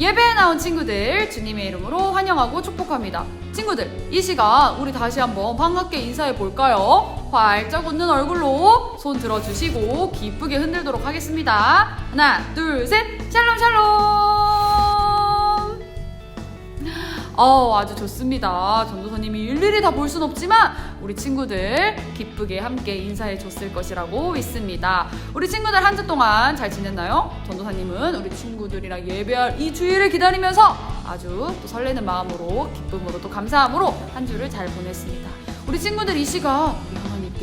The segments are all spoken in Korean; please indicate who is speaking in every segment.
Speaker 1: 예배에 나온 친구들 주님의 이름으로 환영하고 축복합니다. 친구들, 이 시간 우리 다시 한번 반갑게 인사해 볼까요? 활짝 웃는 얼굴로 손 들어주시고 기쁘게 흔들도록 하겠습니다. 하나, 둘, 셋, 샬롬 샬롬. 어, 아주 좋습니다. 전도사님이 일일이 다 볼 순 없지만 우리 친구들 기쁘게 함께 인사해 줬을 것이라고 믿습니다. 우리 친구들 한 주 동안 잘 지냈나요? 전도사님은 우리 친구들이랑 예배할 이 주일을 기다리면서 아주 또 설레는 마음으로 기쁨으로 또 감사함으로 한 주를 잘 보냈습니다. 우리 친구들 이 시간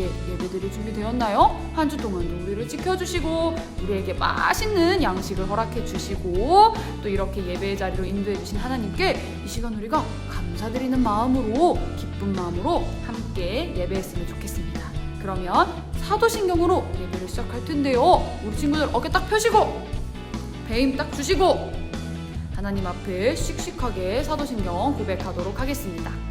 Speaker 1: 께 예배드릴 준비되었나요? 한 주 동안도 우리를 지켜주시고 우리에게 맛있는 양식을 허락해 주시고 또 이렇게 예배의 자리로 인도해 주신 하나님께 이 시간 우리가 감사드리는 마음으로 기쁜 마음으로 함께 예배했으면 좋겠습니다. 그러면 사도신경으로 예배를 시작할 텐데요. 우리 친구들 어깨 딱 펴시고 배임 딱 주시고 하나님 앞에 씩씩하게 사도신경 고백하도록 하겠습니다.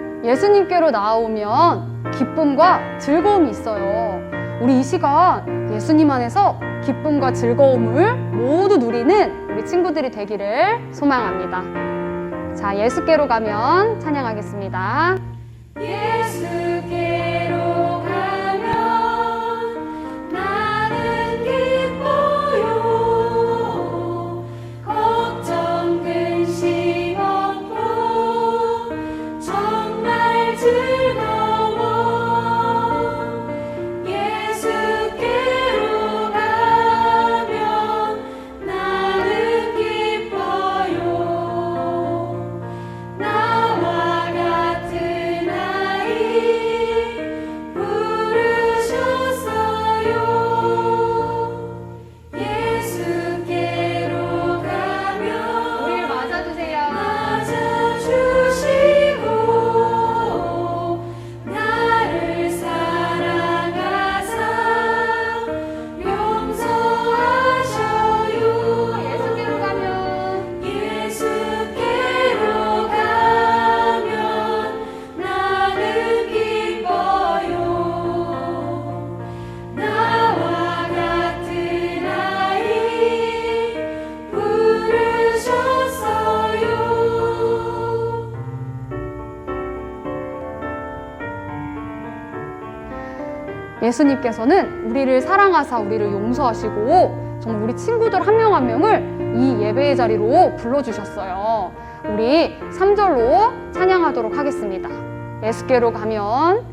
Speaker 2: 예수님께로 나아오면 기쁨과 즐거움이 있어요. 우리 이 시간 예수님 안에서 기쁨과 즐거움을 모두 누리는 우리 친구들이 되기를 소망합니다. 자, 예수께로 가면 찬양하겠습니다.
Speaker 1: 예수께로
Speaker 2: 예수님께서는 우리를 사랑하사 우리를 용서하시고 정말 우리 친구들 한명한 명을 이 예배의 자리로 불러주셨어요. 우리 3절로 찬양하도록 하겠습니다. 예수께로 가면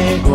Speaker 1: Music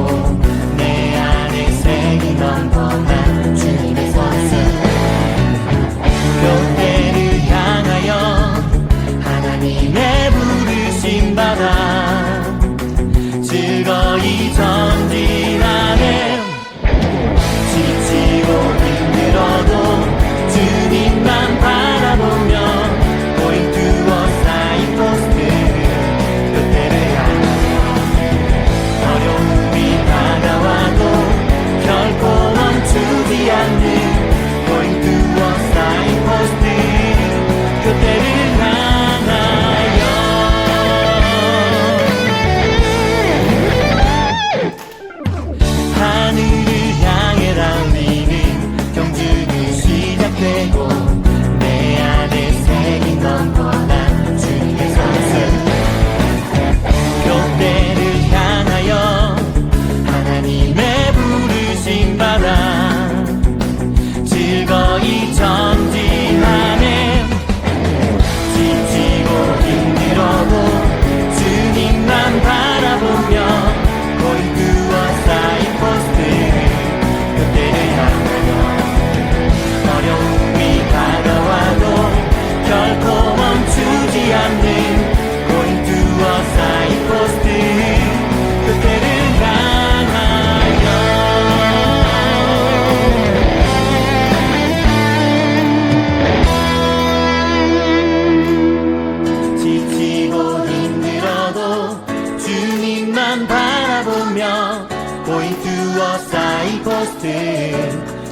Speaker 1: 누워 쌓인 포스트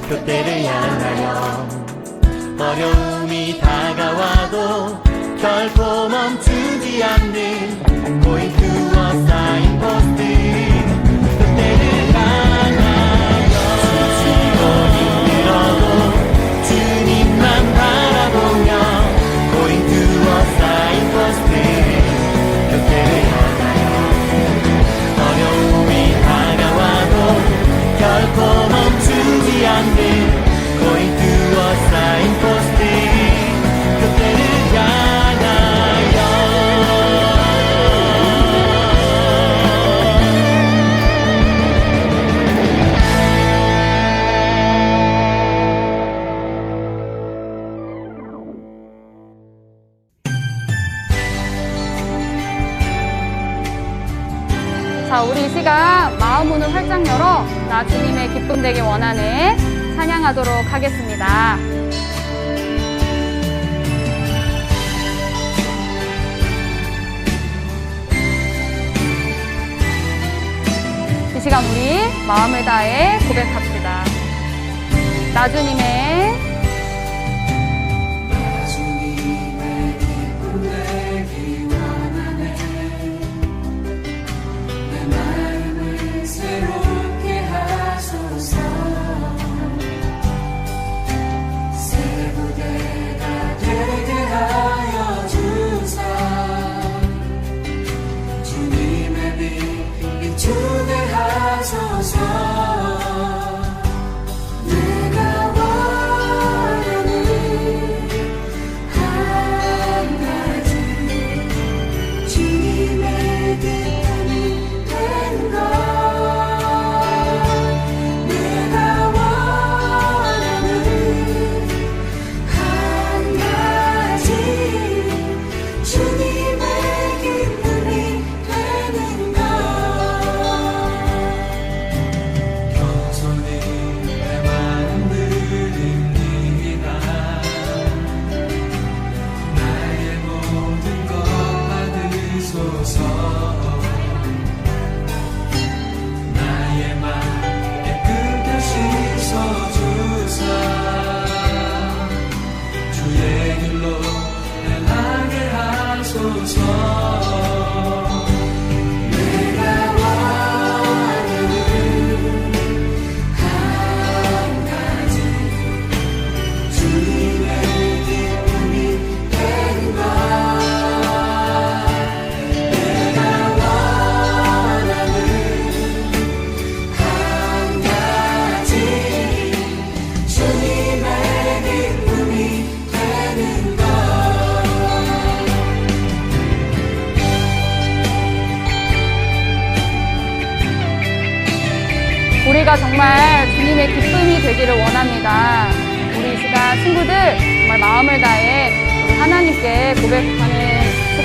Speaker 3: 표대를 향하여 어려움이 다가와도 결코 멈추지 않는 고인 누워 쌓인 포스트 표대를 향하여
Speaker 1: 자, 우리 이 시간 마음 문을 활짝 열어 나 주님의 기쁨 되길 원하네 찬양하도록 하겠습니다. 이 시간 우리 마음을 다해 고백합시다. 나 주님의 sound.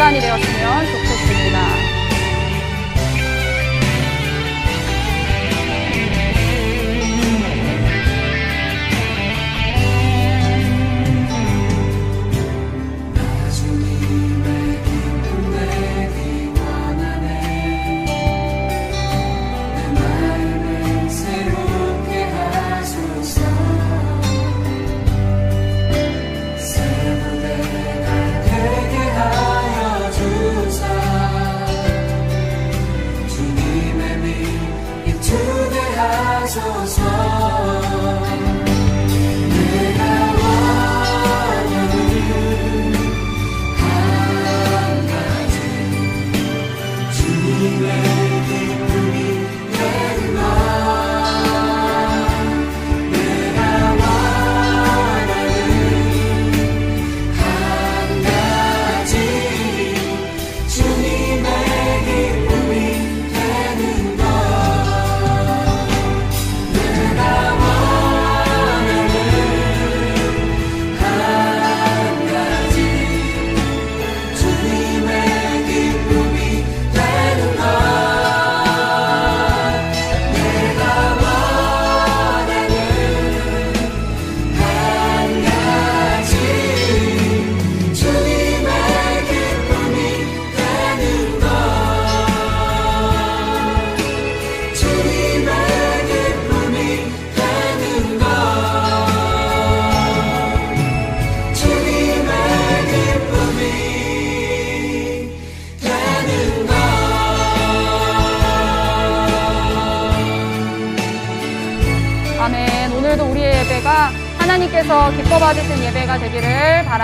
Speaker 1: 시간이 되었습니다.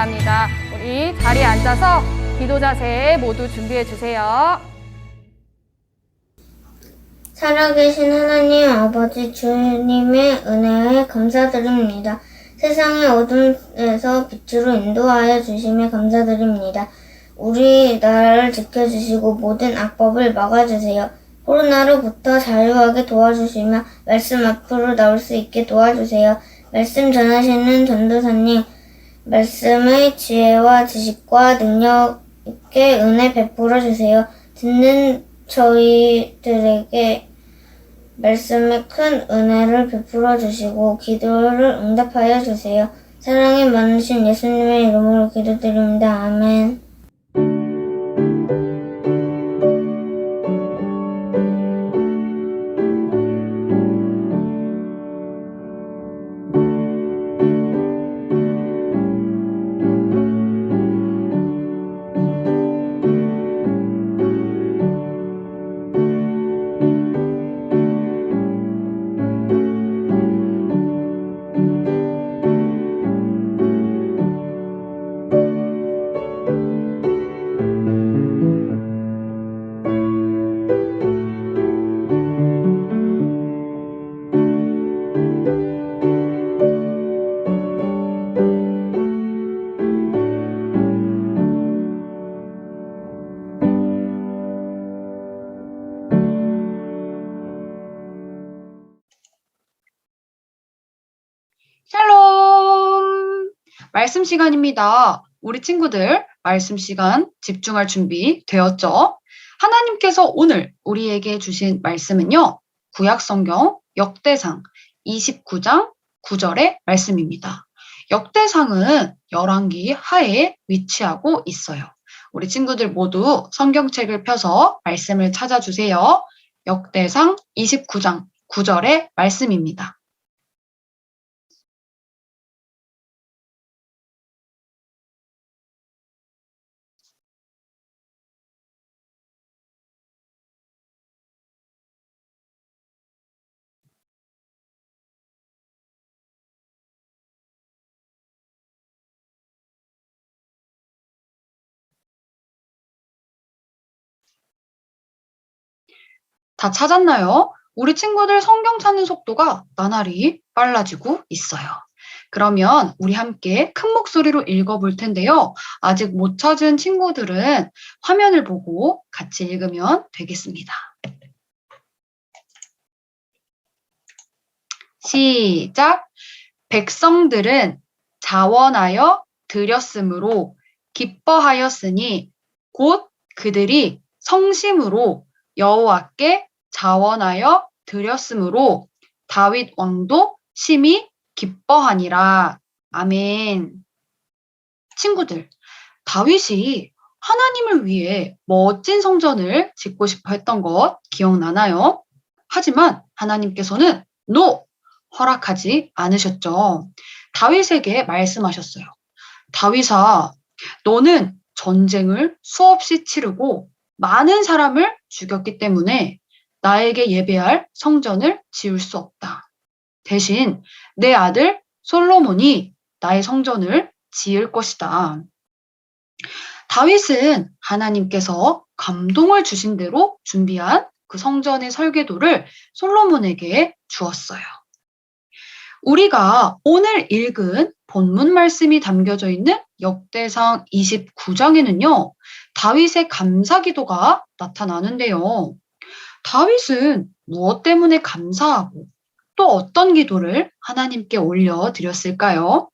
Speaker 2: 바랍니다. 우리 자리에 앉아서 기도 자세 모두 준비해 주세요.
Speaker 4: 살아계신 하나님 아버지 주님의 은혜에 감사드립니다. 세상의 어둠에서 빛으로 인도하여 주심에 감사드립니다. 우리 나라를 지켜주시고 모든 악법을 막아주세요. 코로나로부터 자유하게 도와주시며 말씀 앞으로 나올 수 있게 도와주세요. 말씀 전하시는 전도사님, 말씀의 지혜와 지식과 능력에 은혜 베풀어 주세요. 듣는 저희들에게 말씀에 큰 은혜를 베풀어 주시고 기도를 응답하여 주세요. 사랑이 많으신 예수님의 이름으로 기도드립니다. 아멘.
Speaker 1: 말씀 시간입니다. 우리 친구들, 말씀 시간 집중할 준비 되었죠? 하나님께서 오늘 우리에게 주신 말씀은요, 구약성경 역대상 29장 9절의 말씀입니다. 역대상은 열왕기 하에 위치하고 있어요. 우리 친구들 모두 성경책을 펴서 말씀을 찾아주세요. 역대상 29장 9절의 말씀입니다. 다 찾았나요? 우리 친구들 성경 찾는 속도가 나날이 빨라지고 있어요. 그러면 우리 함께 큰 목소리로 읽어볼 텐데요. 아직 못 찾은 친구들은 화면을 보고 같이 읽으면 되겠습니다. 시작! 백성들은 자원하여 드렸으므로 기뻐하였으니 곧 그들이 성심으로 여호와께 자원하여 드렸으므로 다윗 왕도 심히 기뻐하니라. 아멘. 친구들, 다윗이 하나님을 위해 멋진 성전을 짓고 싶어 했던 것 기억나나요? 하지만 하나님께서는 NO! 허락하지 않으셨죠. 다윗에게 말씀하셨어요. 다윗아, 너는 전쟁을 수없이 치르고 많은 사람을 죽였기 때문에 나에게 예배할 성전을 지을 수 없다. 대신 내 아들 솔로몬이 나의 성전을 지을 것이다. 다윗은 하나님께서 감동을 주신 대로 준비한 그 성전의 설계도를 솔로몬에게 주었어요. 우리가 오늘 읽은 본문 말씀이 담겨져 있는 역대상 29장에는요, 다윗의 감사 기도가 나타나는데요. 다윗은 무엇 때문에 감사하고 또 어떤 기도를 하나님께 올려드렸을까요?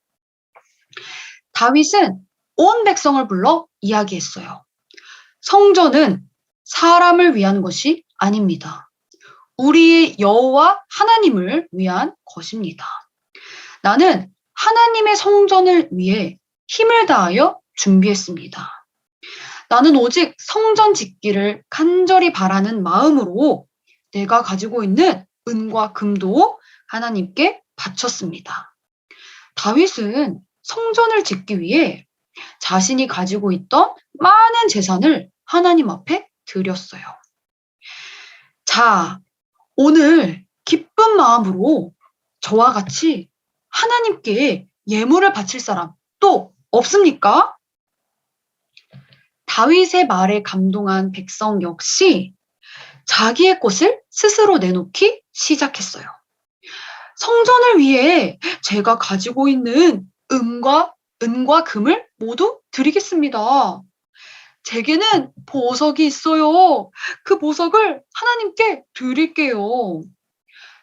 Speaker 1: 다윗은 온 백성을 불러 이야기했어요. 성전은 사람을 위한 것이 아닙니다. 우리의 여호와 하나님을 위한 것입니다. 나는 하나님의 성전을 위해 힘을 다하여 준비했습니다. 나는 오직 성전 짓기를 간절히 바라는 마음으로 내가 가지고 있는 은과 금도 하나님께 바쳤습니다. 다윗은 성전을 짓기 위해 자신이 가지고 있던 많은 재산을 하나님 앞에 드렸어요. 자, 오늘 기쁜 마음으로 저와 같이 하나님께 예물을 바칠 사람 또 없습니까? 다윗의 말에 감동한 백성 역시 자기의 것을 스스로 내놓기 시작했어요. 성전을 위해 제가 가지고 있는 은과 은과 금을 모두 드리겠습니다. 제게는 보석이 있어요. 그 보석을 하나님께 드릴게요.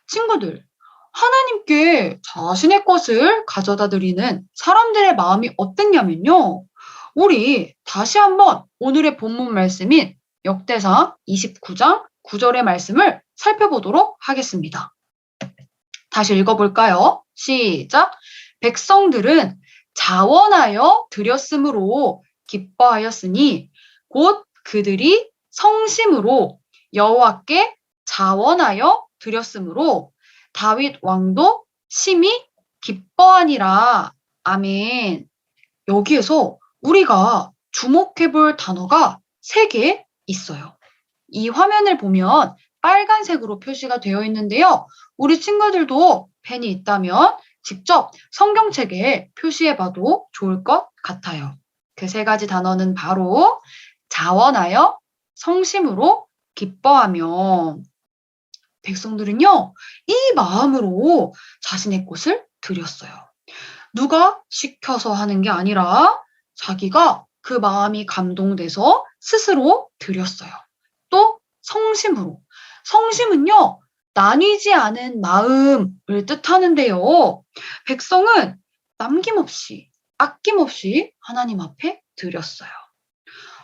Speaker 1: 친구들, 하나님께 자신의 것을 가져다 드리는 사람들의 마음이 어땠냐면요. 우리 다시 한번 오늘의 본문 말씀인 역대상 29장 9절의 말씀을 살펴보도록 하겠습니다. 다시 읽어볼까요? 시작. 백성들은 자원하여 드렸으므로 기뻐하였으니 곧 그들이 성심으로 여호와께 자원하여 드렸으므로 다윗 왕도 심히 기뻐하니라. 아멘. 여기에서 우리가 주목해 볼 단어가 세개 있어요. 이 화면을 보면 빨간색으로 표시가 되어 있는데요. 우리 친구들도 펜이 있다면 직접 성경책에 표시해 봐도 좋을 것 같아요. 그 세 가지 단어는 바로 자원하여 성심으로 기뻐하며 백성들은요, 이 마음으로 자신의 것을 드렸어요. 누가 시켜서 하는 게 아니라 자기가 그 마음이 감동돼서 스스로 드렸어요. 또 성심으로. 성심은요, 나뉘지 않은 마음을 뜻하는데요. 백성은 남김없이, 아낌없이 하나님 앞에 드렸어요.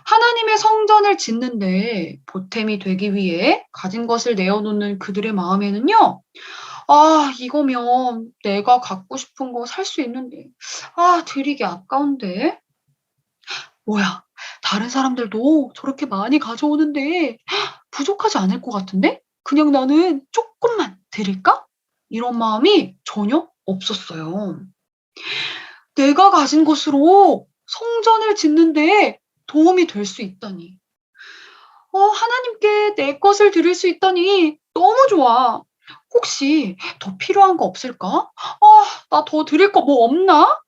Speaker 1: 하나님의 성전을 짓는데 보탬이 되기 위해 가진 것을 내어놓는 그들의 마음에는요, 아, 이거면 내가 갖고 싶은 거 살 수 있는데, 아, 드리기 아까운데. 뭐야, 다른 사람들도 저렇게 많이 가져오는데 부족하지 않을 것 같은데? 그냥 나는 조금만 드릴까? 이런 마음이 전혀 없었어요. 내가 가진 것으로 성전을 짓는데 도움이 될 수 있다니. 어, 하나님께 내 것을 드릴 수 있다니 너무 좋아. 혹시 더 필요한 거 없을까? 아, 나 더 드릴 거 뭐 없나?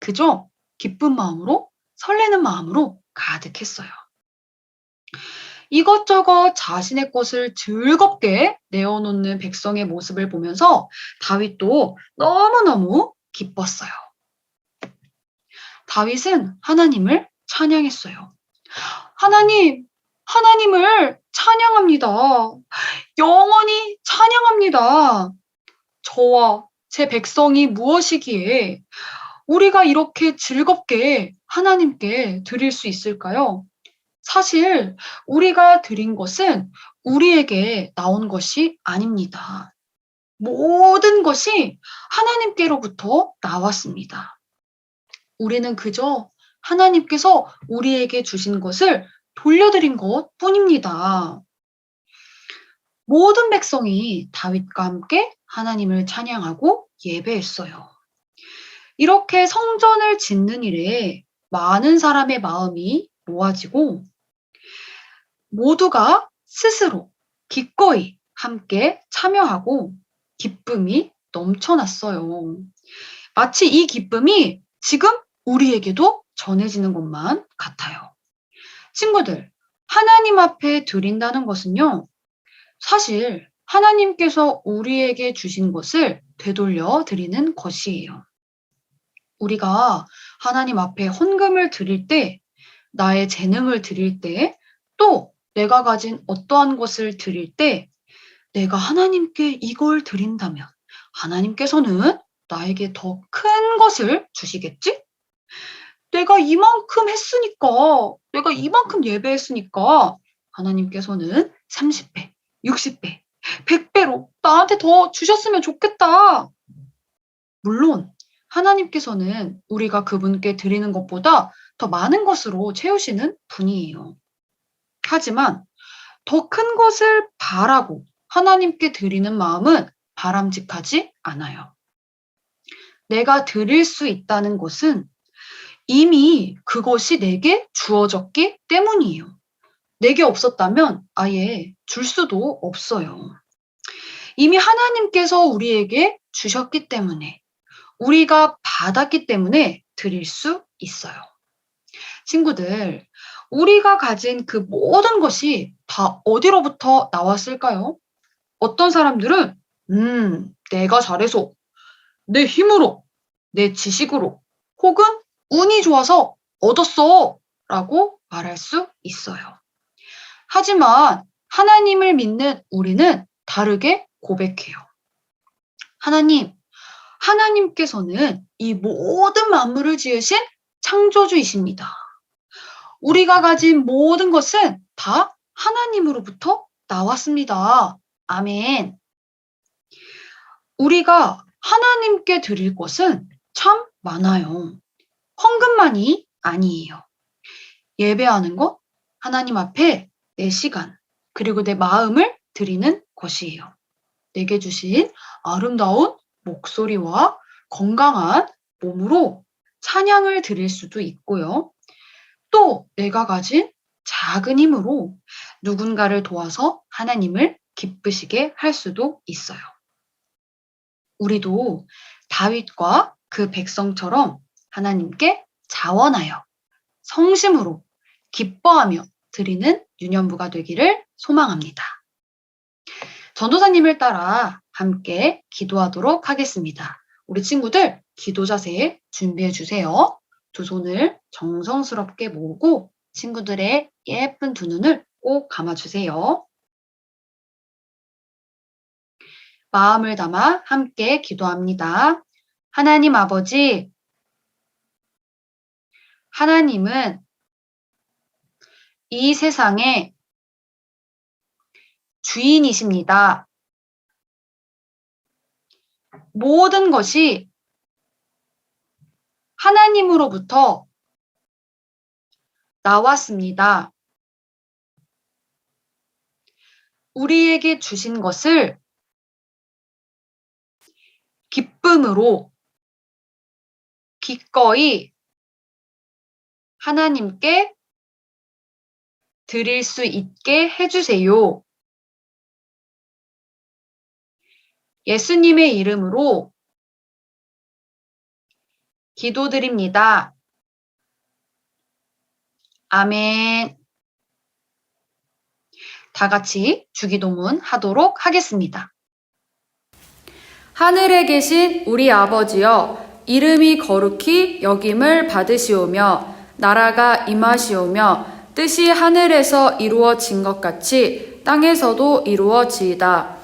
Speaker 1: 그저 기쁜 마음으로 설레는 마음으로 가득했어요. 이것저것 자신의 것을 즐겁게 내어놓는 백성의 모습을 보면서 다윗도 너무너무 기뻤어요. 다윗은 하나님을 찬양했어요. 하나님, 하나님을 찬양합니다. 영원히 찬양합니다. 저와 제 백성이 무엇이기에 우리가 이렇게 즐겁게 하나님께 드릴 수 있을까요? 사실 우리가 드린 것은 우리에게 나온 것이 아닙니다. 모든 것이 하나님께로부터 나왔습니다. 우리는 그저 하나님께서 우리에게 주신 것을 돌려드린 것 뿐입니다. 모든 백성이 다윗과 함께 하나님을 찬양하고 예배했어요. 이렇게 성전을 짓는 일에 많은 사람의 마음이 모아지고 모두가 스스로 기꺼이 함께 참여하고 기쁨이 넘쳐났어요. 마치 이 기쁨이 지금 우리에게도 전해지는 것만 같아요. 친구들, 하나님 앞에 드린다는 것은요, 사실 하나님께서 우리에게 주신 것을 되돌려 드리는 것이에요. 우리가 하나님 앞에 헌금을 드릴 때, 나의 재능을 드릴 때, 또 내가 가진 어떠한 것을 드릴 때, 내가 하나님께 이걸 드린다면, 하나님께서는 나에게 더 큰 것을 주시겠지? 내가 이만큼 했으니까, 내가 이만큼 예배했으니까, 하나님께서는 30배, 60배, 100배로 나한테 더 주셨으면 좋겠다. 물론, 하나님께서는 우리가 그분께 드리는 것보다 더 많은 것으로 채우시는 분이에요. 하지만 더 큰 것을 바라고 하나님께 드리는 마음은 바람직하지 않아요. 내가 드릴 수 있다는 것은 이미 그것이 내게 주어졌기 때문이에요. 내게 없었다면 아예 줄 수도 없어요. 이미 하나님께서 우리에게 주셨기 때문에 우리가 받았기 때문에 드릴 수 있어요. 친구들, 우리가 가진 그 모든 것이 다 어디로부터 나왔을까요? 어떤 사람들은, 음, 내가 잘해서, 내 힘으로, 내 지식으로, 혹은 운이 좋아서 얻었어! 라고 말할 수 있어요. 하지만 하나님을 믿는 우리는 다르게 고백해요. 하나님, 하나님께서는 이 모든 만물을 지으신 창조주이십니다. 우리가 가진 모든 것은 다 하나님으로부터 나왔습니다. 아멘. 우리가 하나님께 드릴 것은 참 많아요. 헌금만이 아니에요. 예배하는 것, 하나님 앞에 내 시간, 그리고 내 마음을 드리는 것이에요. 내게 주신 아름다운 목소리와 건강한 몸으로 찬양을 드릴 수도 있고요. 또 내가 가진 작은 힘으로 누군가를 도와서 하나님을 기쁘시게 할 수도 있어요. 우리도 다윗과 그 백성처럼 하나님께 자원하여 성심으로 기뻐하며 드리는 유년부가 되기를 소망합니다. 전도사님을 따라 함께 기도하도록 하겠습니다. 우리 친구들 기도 자세 준비해 주세요. 두 손을 정성스럽게 모으고 친구들의 예쁜 두 눈을 꼭 감아주세요. 마음을 담아 함께 기도합니다. 하나님 아버지, 하나님은 이 세상의 주인이십니다. 모든 것이 하나님으로부터 나왔습니다. 우리에게 주신 것을 기쁨으로 기꺼이 하나님께 드릴 수 있게 해주세요. 예수님의 이름으로 기도드립니다. 아멘. 다 같이 주기도문 하도록 하겠습니다. 하늘에 계신 우리 아버지여, 이름이 거룩히 여김을 받으시오며, 나라가 임하시오며, 뜻이 하늘에서 이루어진 것 같이 땅에서도 이루어지이다.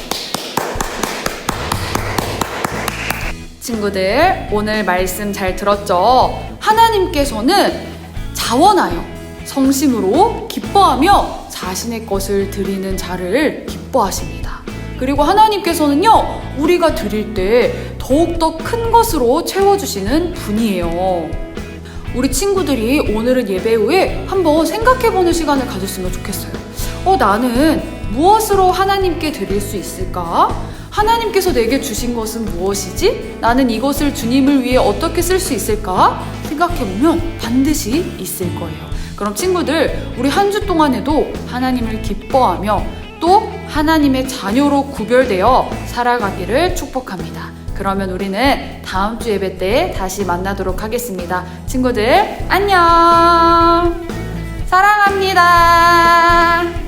Speaker 1: 친구들, 오늘 말씀 잘 들었죠? 하나님께서는 자원하여 성심으로 기뻐하며 자신의 것을 드리는 자를 기뻐하십니다. 그리고 하나님께서는요, 우리가 드릴 때 더욱더 큰 것으로 채워주시는 분이에요. 우리 친구들이 오늘은 예배 후에 한번 생각해보는 시간을 가졌으면 좋겠어요. 어, 나는 무엇으로 하나님께 드릴 수 있을까? 하나님께서 내게 주신 것은 무엇이지? 나는 이것을 주님을 위해 어떻게 쓸 수 있을까? 생각해보면 반드시 있을 거예요. 그럼 친구들, 우리 한 주 동안에도 하나님을 기뻐하며 또 하나님의 자녀로 구별되어 살아가기를 축복합니다. 그러면 우리는 다음 주 예배 때 다시 만나도록 하겠습니다. 친구들, 안녕! 사랑합니다.